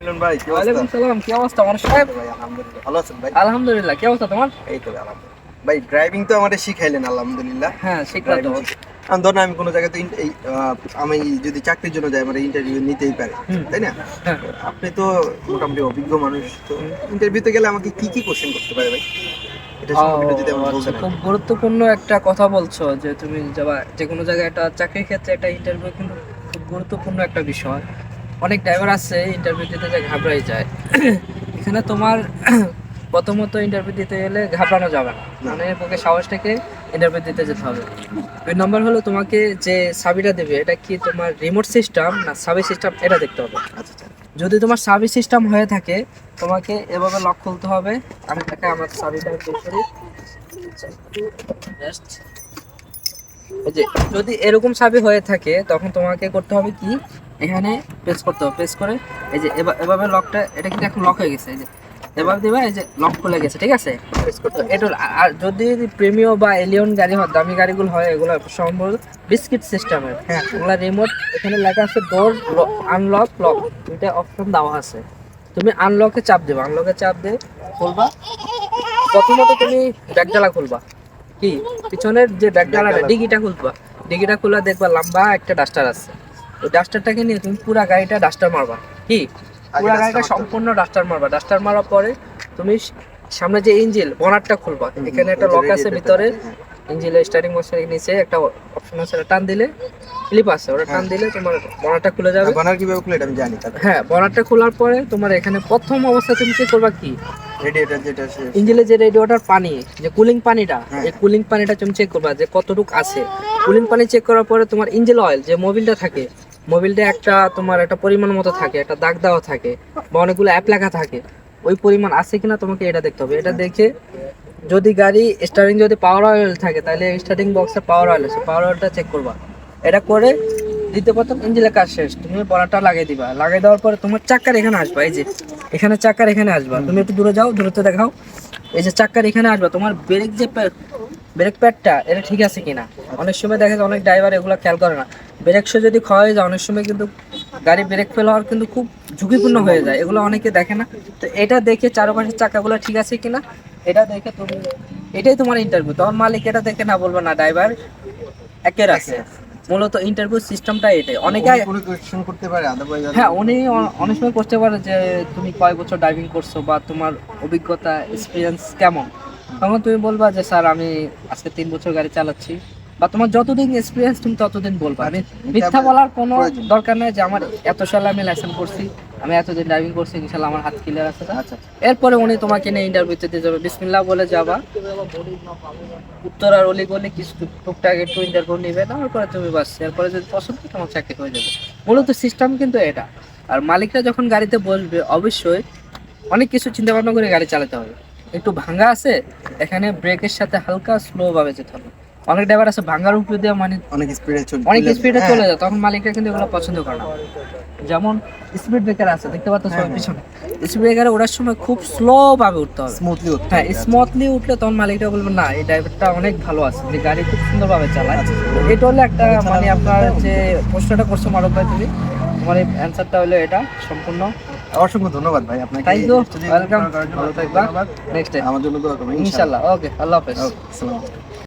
মিলন ভাই কি ওয়ালাইকুম সালাম কি অবস্থা? মানুষ সাহেব আলহামদুলিল্লাহ। ভালো আছেন ভাই? আলহামদুলিল্লাহ কি অবস্থা তোমার? এই তো আলহামদুলিল্লাহ। ভাই ড্রাইভিং তো আমাদের শিখাইলেন আলহামদুলিল্লাহ। হ্যাঁ তো। আমি ধরেন আমি কোনো জায়গাতে ইন- আমি যদি চাকরির জন্য যাই আমার ইন্টারভিউ নিতেই পারে তাই না? হ্যাঁ। আপনি তো মোটামুটি অভিজ্ঞ মানুষ তো ইন্টারভিউতে গেলে আমাকে কি কি কোশ্চেন করতে পারে ভাই? আচ্ছা, খুব গুরুত্বপূর্ণ একটা কথা বলছো যে তুমি যাবা যে কোনো জায়গায় একটা চাকরির ক্ষেত্রে একটা ইন্টারভিউ কিন্তু খুব গুরুত্বপূর্ণ একটা বিষয়। অনেক ড্রাইভার আছে ইন্টারভিউ দিতে যায় ঘাবড়াই যায়। এখানে তোমার প্রথমত ইন্টারভিউ দিতে গেলে ঘাবড়ানো যাবে না। মানে পক্ষে সাহস থেকে ইন্টারভিউ দিতে যেতে হবে। দুই নম্বর হলো তোমাকে যে সাবিটা দেবে এটা কি তোমার রিমোট সিস্টেম না সাবি সিস্টেম এটা দেখতে হবে। আচ্ছা আচ্ছা। যদি তোমার সাবি সিস্টেম হয়ে থাকে তোমাকে এভাবে লক খুলতে হবে। আমি তাকে আমার সাবিটা করি যদি এরকম সাবি হয়ে থাকে তখন তোমাকে করতে হবে কি? এখানে প্রেস করতে হবে। প্রেস করে এই যে এভাবে লকটা এটা কিন্তু এখন লক হয়ে গেছে। এই যে এভাবে দিবা এই যে লক খুলে গেছে ঠিক আছে? এটা আর- যদি প্রেমিও বা এলিয়ন গাড়ি হয় দামি গাড়িগুলো হয় এগুলো সম্ভবত বিস্কিট সিস্টেমের হ্যাঁ ওগুলা রিমোট এখানে লেখা আছে ডোর আনলক লক দুইটা অপশন দেওয়া আছে। তুমি আনলকে চাপ দেবে। আনলকে চাপ দিয়ে খুলবা। প্রথমত তুমি ব্যাগডালা খুলবা। কি? পিছনের যে ব্যাগডালাটা ডিগিটা খুলবা। ডিগিটা খুলে দেখবা লম্বা একটা ডাস্টার আছে। ওই ডাস্টারটাকে নিয়ে তুমি পুরা গাড়িটা ডাস্টার মারবা। কি? পুরা গাড়িটা সম্পূর্ণ ডাস্টার মারবা। ডাস্টার মারার পরে তুমি সামনে যে ইঞ্জিল বনারটা খুলবা। এখানে একটা লক আছে ভিতরে। ইঞ্জিলের স্টার্টিং মোশনের নিচে একটা অপশন আছে টান দিলে ক্লিপ আছে। ওটা টান দিলে তোমার বনারটা খুলে যাবে। বানার কীভাবে খুলে এটা আমি জানি হ্যাঁ বনারটা খোলার পরে তোমার এখানে প্রথম অবস্থা তুমি কি করবা কি? রেডিয়েটর যেটা ইঞ্জিনের যে রেডিওটার পানি যে কুলিং পানিটা হ্যাঁ। এই কুলিং পানিটা তুমি চেক করবা যে কতটুকু আছে। কুলিং পানি চেক করার পরে তোমার ইঞ্জিন অয়েল যে মোবিলটা থাকে মোবিলটা একটা তোমার একটা পরিমাণ মতো থাকে, একটা দাগ দেওয়া থাকে, বা অনেকগুলো অ্যাপ লেখা থাকে, ওই পরিমাণ আছে কিনা তোমাকে এটা দেখতে হবে। এটা দেখে যদি গাড়ি স্টার্টিং যদি পাওয়ার অয়েল থাকে, তাহলে স্টার্টিং বক্সে পাওয়ার অয়েল আছে পাওয়ার অয়েলটা চেক করবা। এটা করে দ্বিতীয় প্রথম ইঞ্জিনের কাজ শেষ, তুমি বড়াটা লাগিয়ে দিবা। লাগিয়ে দেওয়ার পরে তোমার চাক্কার এখানে আসবা, এই যে, এখানে চাক্কার এখানে আসবা। তুমি একটু দূরে যাও, দূরত্ব দেখাও। এই যে চাক্কার এখানে আসবা, তোমার ব্রেক যে ব্রেক প্যাডটা এটা ঠিক আছে কিনা? অনেক সময় দেখা যায় অনেক ড্রাইভার এগুলো খেয়াল করে না। ব্রেক শো যদি ক্ষয় হয়ে যায় অনেক সময় কিন্তু গাড়ি ব্রেক ফেল হওয়ার কিন্তু খুব ঝুঁকিপূর্ণ হয়ে যায়। এগুলো অনেকে দেখে না। তো এটা দেখে চারপাশের চাকাগুলো ঠিক আছে কিনা এটা দেখে তুমি এটাই তোমার ইন্টারভিউ তোমার মালিক এটা দেখে না বলবে না ড্রাইভার একের আছে। মূলত ইন্টারভিউ সিস্টেমটা এটাই। অনেকে করতে পারে হ্যাঁ উনি অনেক সময় করতে পারে যে তুমি কয় বছর ড্রাইভিং করছ বা তোমার অভিজ্ঞতা এক্সপিরিয়েন্স কেমন? তখন তুমি বলবা যে স্যার আমি আজকে তিন বছর গাড়ি চালাচ্ছি। বা তোমার যতদিন এক্সপিরিয়েন্স তুমি ততদিন বলবা। আমি মিথ্যা বলার কোনো দরকার নেই যে আমার এত সালে আমি লাইসেন্স করছি আমি এতদিন ড্রাইভিং করছি ইনশাল্লাহ আমার হাত ক্লিয়ার আছে। আচ্ছা এরপরে উনি তোমাকে নিয়ে ইন্টারভিউতে দিয়ে যাবে। বিসমিল্লাহ বলে যাবা। উত্তর আর অলি গলি কিছু টুকটাক একটু ইন্টারভিউ নিবে তারপরে তুমি বাস এরপরে যদি পছন্দ তোমার চাকরি হয়ে যাবে। মূলত সিস্টেম কিন্তু এটা। আর মালিকরা যখন গাড়িতে বসবে অবশ্যই অনেক কিছু চিন্তা ভাবনা করে গাড়ি চালাতে হবে। একটু ভাঙা আছে এখানে ব্রেকের সাথে হালকা স্লো ভাবে যেতে হবে। অনেক ড্রাইভার আছে ভাঙার উপর দিয়ে মানে অনেক স্পিডে চলে অনেক স্পিডে হ্যাঁ, চলে যায় তখন মালিকরা কিন্তু এগুলো পছন্দ করে না। যেমন স্পিড ব্রেকার আছে দেখতে পাচ্ছ হ্যাঁ, পিছনে। স্পিড ব্রেকারে ওঠার সময় খুব স্লো ভাবে উঠতে হবে। স্মুথলি হচ্ছে হ্যাঁ স্মুথলি উঠলে তখন মালিকরা বলবে না এই ড্রাইভারটা অনেক ভালো আছে যে গাড়ি খুব সুন্দরভাবে চালায়। আচ্ছা। এটা হলো একটা মানে আপনার যে প্রশ্নটা করছ মারব ভাই তুমি তোমার এই অ্যান্সারটা হলো এটা সম্পূর্ণ। অসংখ্য ধন্যবাদ ভাই আপনাকে এই ইউ ওয়েলকাম ভালো থাকবা। নেক্সট টাইম আমার জন্য দোয়া করবেন ইনশাল্লাহ। ওকে আল্লাহ হাফেজ। ওকে, আসসালামু আলাইকুম।